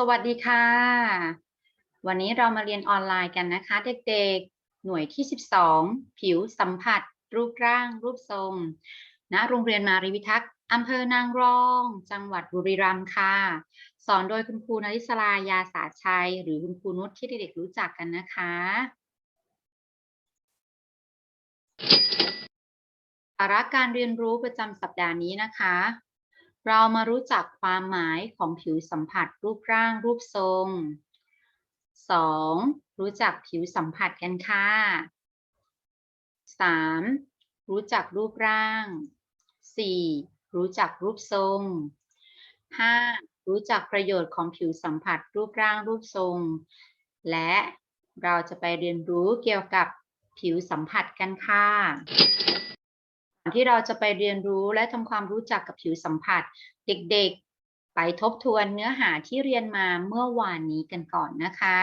สวัสดีค่ะ วันนี้เรามาเรียนออนไลน์กันนะคะ เด็กๆ หน่วยที่ 12 ผิวสัมผัส รูปร่าง รูปทรงณโรงเรียนมารีวิทักษ์อำเภอนางรอง จังหวัดบุรีรัมย์ค่ะ สอนโดยคุณครูนริศรายาสาชัย หรือคุณครูนุชที่เด็กๆรู้จักกันนะคะ สาระการเรียนรู้ประจำสัปดาห์นี้นะคะ เรามารู้จักความหมายของผิวสัมผัสรูปร่างรูปทรง 2. รู้จักผิวสัมผัสกันค่ะ 3. รู้จักรูปร่าง 4. รู้จักรูปทรง 5. รู้จักประโยชน์ของผิวสัมผัสรูปร่างรูปทรง และเราจะไปเรียนรู้เกี่ยวกับผิวสัมผัสกันค่ะ ที่เราจะไปเรียนรู้และทำความรู้จักกับผิวสัมผัส เด็กๆ ไปทบทวนเนื้อหาที่เรียนมาเมื่อวานนี้กันก่อนนะคะ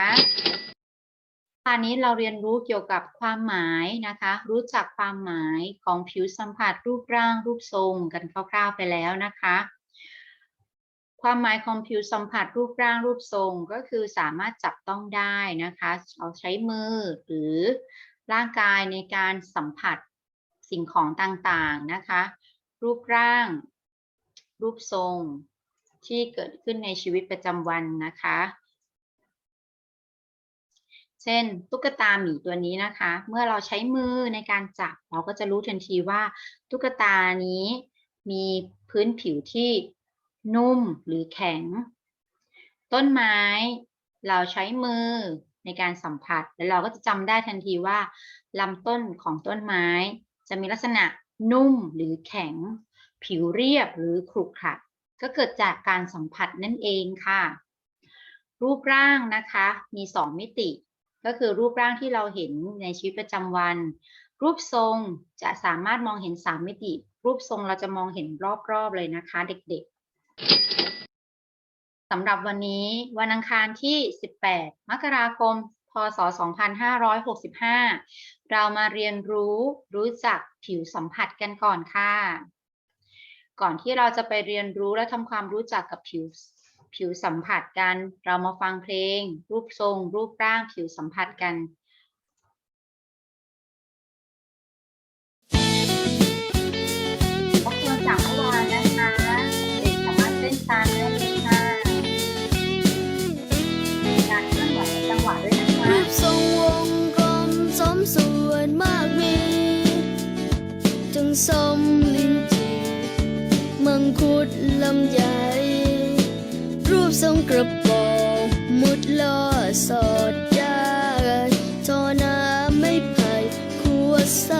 วันนี้เราเรียนรู้เกี่ยวกับความหมายนะคะ รู้จักความหมายของผิวสัมผัส รูปร่าง รูปทรงกันคร่าวๆไปแล้วนะคะ ความหมายของผิวสัมผัส รูปร่าง รูปทรงก็คือสามารถจับต้องได้นะคะ เราใช้มือหรือร่างกายในการสัมผัส สิ่งของต่างๆนะคะ รูปร่าง รูปทรงที่เกิดขึ้นในชีวิตประจำวันนะคะ เช่น ตุ๊กตาหมีตัวนี้นะคะ เมื่อเราใช้มือในการจับ เราก็จะรู้ทันทีว่า ตุ๊กตานี้มีพื้นผิวที่นุ่มหรือแข็ง ต้นไม้เราใช้มือในการสัมผัส แล้วเราก็จะจำได้ทันทีว่าลำต้นของต้นไม้ จะมีลักษณะนุ่มหรือแข็ง ผิวเรียบหรือขรุขระก็เกิดจากการสัมผัสนั่นเองค่ะ รูปร่างนะคะมีสองมิติ ก็คือรูปร่างที่เราเห็นในชีวิตประจำวัน รูปทรงจะสามารถมองเห็นสามมิติ รูปทรงเราจะมองเห็นรอบๆเลยนะคะเด็กๆสำหรับวันนี้วันอังคารที่ 18 มกราคม พศ 2565 เรามาเรียนรู้รู้จักผิวสัมผัสกันก่อนค่ะ ก่อนที่เราจะไปเรียนรู้และทำความรู้จักกับผิวผิวสัมผัสกัน เรามาฟังเพลง รูปทรง รูปร่างผิวสัมผัสกันำใหญ่รูปทรงกระป๋องมุดลอสอดได้ทอน้ำไม่ไผ่ขวดใส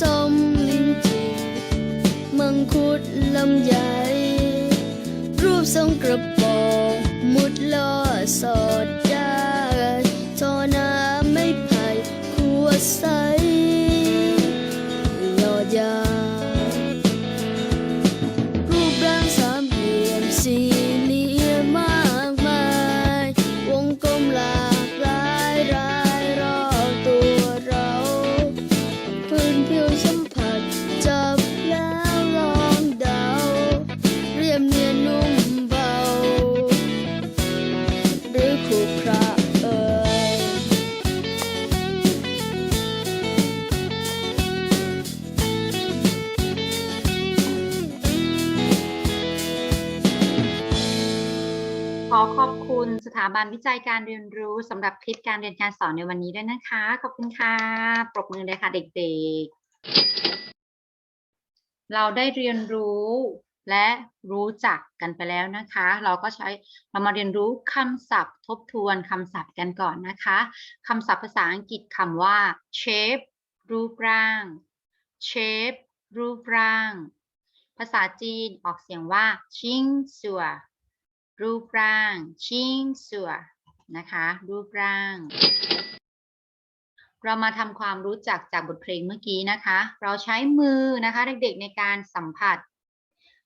สมลิ้นจี่มังคุดลำใหญ่รูปทรงกระป๋องมุดล่อสอดได้ทอน้ำไม่ไผ่ขวดใส ถาบันวิจัยการเรียนรู้สำหรับคลิปการเรียนการสอนในวันนี้ด้วยนะคะ ขอบคุณค่ะ ปรบมือเลยค่ะเด็กๆ เราได้เรียนรู้และรู้จักกันไปแล้วนะคะ เราก็ใช้เรามาเรียนรู้คำศัพท์ทบทวนคำศัพท์กันก่อนนะคะคำศัพท์ภาษาอังกฤษคำว่า shape รูปร่าง shape รูปร่าง ภาษาจีนออกเสียงว่าชิงสัว รูปร่าง ชิงสัวนะคะ รูปร่าง เรามาทำความรู้จักจากบทเพลงเมื่อกี้นะคะ เราใช้มือนะคะ เด็กๆในการสัมผัส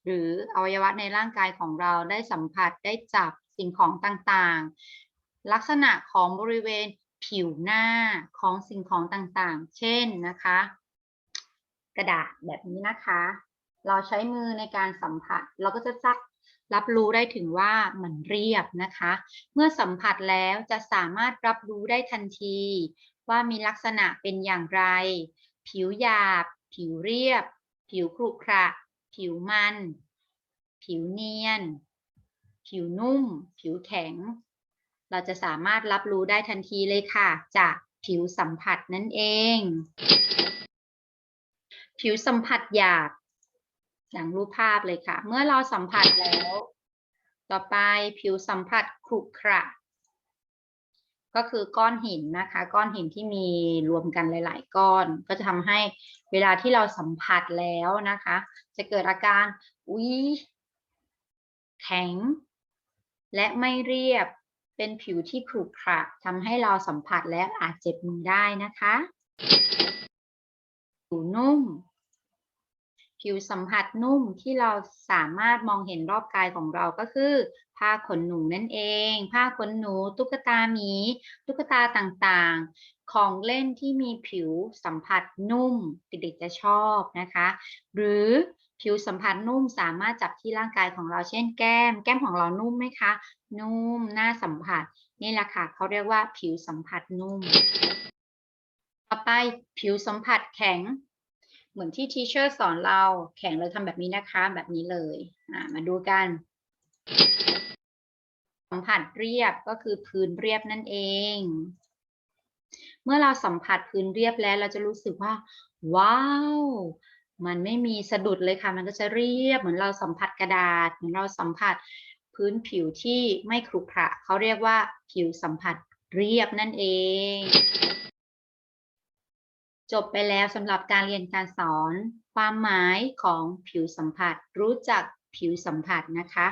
หรืออวัยวะในร่างกายของเราได้สัมผัสได้จับสิ่งของต่างๆ ลักษณะของบริเวณผิวหน้าของสิ่งของต่างๆ เช่นนะคะ กระดาษแบบนี้นะคะ เราใช้มือในการสัมผัส เราก็จะจับ รับรู้ได้ถึงว่ามันเรียบนะคะ เมื่อสัมผัสแล้วจะสามารถรับรู้ได้ทันที ว่ามีลักษณะเป็นอย่างไร ผิวหยาบ ผิวเรียบ ผิวขรุขระ ผิวมัน ผิวเนียน ผิวนุ่ม ผิวแข็ง เราจะสามารถรับรู้ได้ทันทีเลยค่ะ จากผิวสัมผัสนั่นเอง ผิวสัมผัสหยาบ อย่างรูปภาพเลยค่ะ เมื่อเราสัมผัสแล้ว ต่อไปผิวสัมผัสขรุขระก็คือก้อนหินนะคะ ก้อนหินที่มีรวมกันหลาย ๆ ก้อน ก็จะทำให้เวลาที่เราสัมผัสแล้วนะคะ จะเกิดอาการอุ้ยแข็ง และไม่เรียบเป็นผิวที่ขรุขระทำให้เราสัมผัสแล้วอาจเจ็บมือได้นะคะผิวนุ่ม ผิวสัมผัสนุ่มที่เราสามารถมองเห็นรอบกายของเราก็คือ ผ้าขนหนูนั่นเอง ผ้าขนหนู ตุ๊กตาหมี ตุ๊กตาต่างๆ ของเล่นที่มีผิวสัมผัสนุ่มเด็กๆจะชอบนะคะ หรือผิวสัมผัสนุ่มสามารถจับที่ร่างกายของเราเช่นแก้ม แก้มของเรานุ่มไหมคะ นุ่มน่าสัมผัส นี่แหละค่ะเขาเรียกว่าผิวสัมผัสนุ่ม ต่อไปผิวสัมผัสแข็ง เหมือนที่ทีเชอร์สอนเราแข็งเราทำแบบนี้นะคะ แบบนี้เลยอ่ามาดูกันสัมผัสเรียบก็คือพื้นเรียบนั่นเอง เมื่อเราสัมผัสพื้นเรียบแล้วเราจะรู้สึกว่า ว้าว มันไม่มีสะดุดเลยค่ะ มันก็จะเรียบเหมือนเราสัมผัสกระดาษ เหมือนเราสัมผัสพื้นผิวที่ไม่ขรุขระเขาเรียกว่าผิวสัมผัสเรียบนั่นเอง จบไปแล้วสำหรับการเรียนการสอน ความหมายของผิวสัมผัส รู้จักผิวสัมผัสนะคะ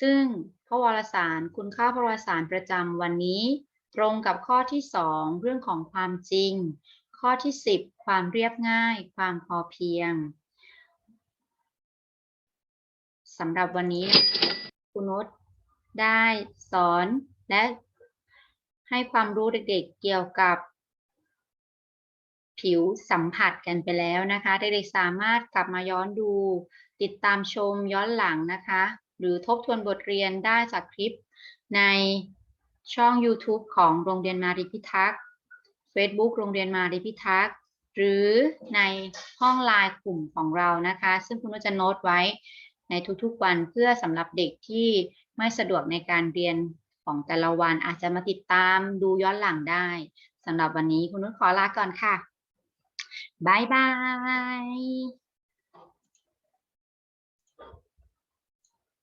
ซึ่งพระวารสารคุณค่าพระวารสารประจำวันนี้ ตรงกับข้อที่ 2 เรื่องของความจริง ข้อที่ 10 ความเรียบง่าย ความพอเพียงสำหรับวันนี้คุณนุชได้สอนและให้ความรู้เด็กๆเกี่ยวกับ ผิวสัมผัสกันไปแล้วนะคะเด็กๆสามารถกลับมาย้อนดู ติดตามชมย้อนหลังนะคะ หรือทบทวนบทเรียนได้จากคลิปในช่อง YouTube ของโรงเรียนมาริพิทักษ์ Facebook โรงเรียนมาริพิทักษ์ หรือในห้องไลน์กลุ่มของเรานะคะ ซึ่งคุณนุชจะโน้ตไว้ในทุกๆวันเพื่อสำหรับเด็กที่ไม่สะดวกในการเรียนของแต่ละวันอาจจะมาติดตามดูย้อนหลังได้สำหรับวันนี้คุณนุชขอลาก่อนค่ะ บายบาย